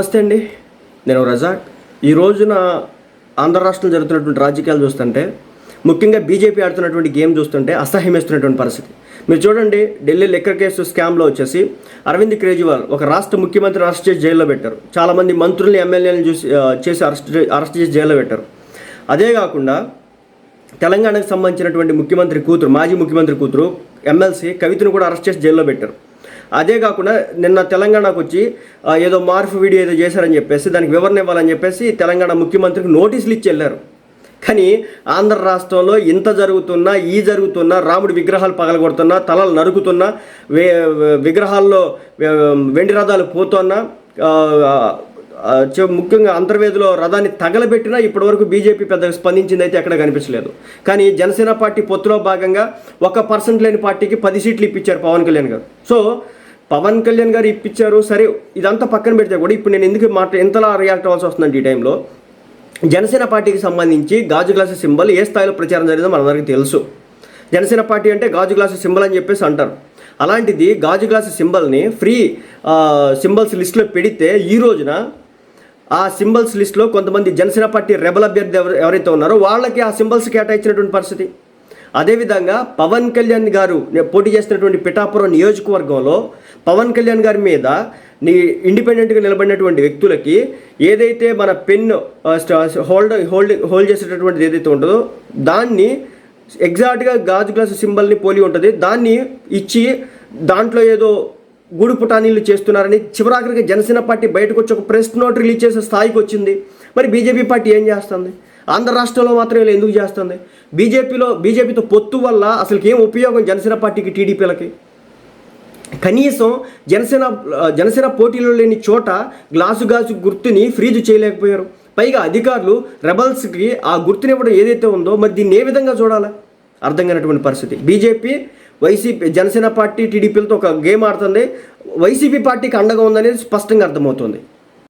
నమస్తే అండి. నేను రజాక్. ఈ రోజున ఆంధ్ర రాష్ట్రంలో జరుగుతున్నటువంటి రాజకీయాలు చూస్తుంటే ముఖ్యంగా బీజేపీ ఆడుతున్నటువంటి గేమ్ చూస్తుంటే అసహ్యమేస్తున్నటువంటి పరిస్థితి. మీరు చూడండి ఢిల్లీ లెక్కర్ కేసు స్కామ్లో వచ్చేసి అరవింద్ కేజ్రీవాల్ ఒక రాష్ట్ర ముఖ్యమంత్రి అరెస్ట్ చేసి జైల్లో పెట్టారు. చాలామంది మంత్రుల్ని ఎమ్మెల్యేలను చూసి చేసి అరెస్ట్ అరెస్ట్ చేసి జైల్లో పెట్టారు. అదే కాకుండా తెలంగాణకు సంబంధించినటువంటి ముఖ్యమంత్రి కూతురు మాజీ ముఖ్యమంత్రి కూతురు ఎమ్మెల్సీ కవితను కూడా అరెస్ట్ చేసి జైల్లో పెట్టారు. అదే కాకుండా నిన్న తెలంగాణకు వచ్చి ఏదో మార్పు వీడియో ఏదో చేశారని చెప్పేసి దానికి వివరణ ఇవ్వాలని చెప్పేసి తెలంగాణ ముఖ్యమంత్రికి నోటీసులు ఇచ్చి వెళ్ళారు కానీ ఆంధ్ర రాష్ట్రంలో ఇంత జరుగుతున్నా ఈ జరుగుతున్నా రాముడి విగ్రహాలు పగలగొడుతున్నా తలలు నరుకుతున్నా వే విగ్రహాల్లో వెండి రథాలు పోతున్నా ముఖ్యంగా అంతర్వేదిలో రథాన్ని తగలబెట్టినా ఇప్పటివరకు బీజేపీ పెద్దగా స్పందించింది అయితే ఎక్కడ కనిపించలేదు. కానీ జనసేన పార్టీ పొత్తులో భాగంగా ఒక పర్సెంట్ లేని పార్టీకి పది సీట్లు ఇప్పించారు పవన్ కళ్యాణ్ గారు. సో పవన్ కళ్యాణ్ గారు ఇప్పించారు సరే ఇదంతా పక్కన పెడితే కూడా ఇప్పుడు నేను ఎందుకు మాట ఎంతలా రియాక్ట్ అవ్వాల్సి వస్తుందంటే ఈ టైంలో జనసేన పార్టీకి సంబంధించి గాజు గ్లాసు సింబల్ ఏ స్థాయిలో ప్రచారం జరిగిందో మనందరికీ తెలుసు. జనసేన పార్టీ అంటే గాజు గ్లాసు సింబల్ అని చెప్పేసి అంటారు. అలాంటిది గాజు గ్లాసు సింబల్ని ఫ్రీ సింబల్స్ లిస్ట్లో పెడితే ఈ రోజున ఆ సింబల్స్ లిస్ట్లో కొంతమంది జనసేన పార్టీ రెబల్ అభ్యర్థి ఎవరు ఎవరైతే ఉన్నారో వాళ్ళకి ఆ సింబల్స్ కేటాయించినటువంటి పరిస్థితి. అదేవిధంగా పవన్ కళ్యాణ్ గారు పోటీ చేస్తున్నటువంటి పిఠాపురం నియోజకవర్గంలో పవన్ కళ్యాణ్ గారి మీద నీ ఇండిపెండెంట్గా నిలబడినటువంటి వ్యక్తులకి ఏదైతే మన పెన్ హోల్డ్ హోల్డ్ హోల్డ్ చేసేటటువంటిది ఏదైతే ఉంటుందో దాన్ని ఎగ్జాక్ట్గా గాజు గ్లాసు సింబల్ని పోలి ఉంటుంది. దాన్ని ఇచ్చి దాంట్లో ఏదో గూడు పుటానీలు చేస్తున్నారని చివరాఖరికి జనసేన పార్టీ బయటకు వచ్చి ఒక ప్రెస్ నోట్ రిలీజ్ చేసే స్థాయికి వచ్చింది. మరి బీజేపీ పార్టీ ఏం చేస్తుంది? ఆంధ్ర రాష్ట్రంలో మాత్రం ఇలా ఎందుకు చేస్తుంది? బీజేపీలో బీజేపీతో పొత్తు వల్ల అసలు ఏం ఉపయోగం జనసేన పార్టీకి టీడీపీలకి? కనీసం జనసేన జనసేన పోటీలో లేని చోట గ్లాసు గాజు గుర్తుని ఫ్రీజ్ చేయలేకపోయారు. పైగా అధికారులు రెబల్స్కి ఆ గుర్తునివ్వడం ఏదైతే ఉందో మరి దీన్ని ఏ విధంగా చూడాలి? అర్థం కానటువంటి పరిస్థితి. బీజేపీ వైసీపీ జనసేన పార్టీ టీడీపీలతో ఒక గేమ్ ఆడుతుంది. వైసీపీ పార్టీకి అండగా ఉందనేది స్పష్టంగా అర్థమవుతుంది.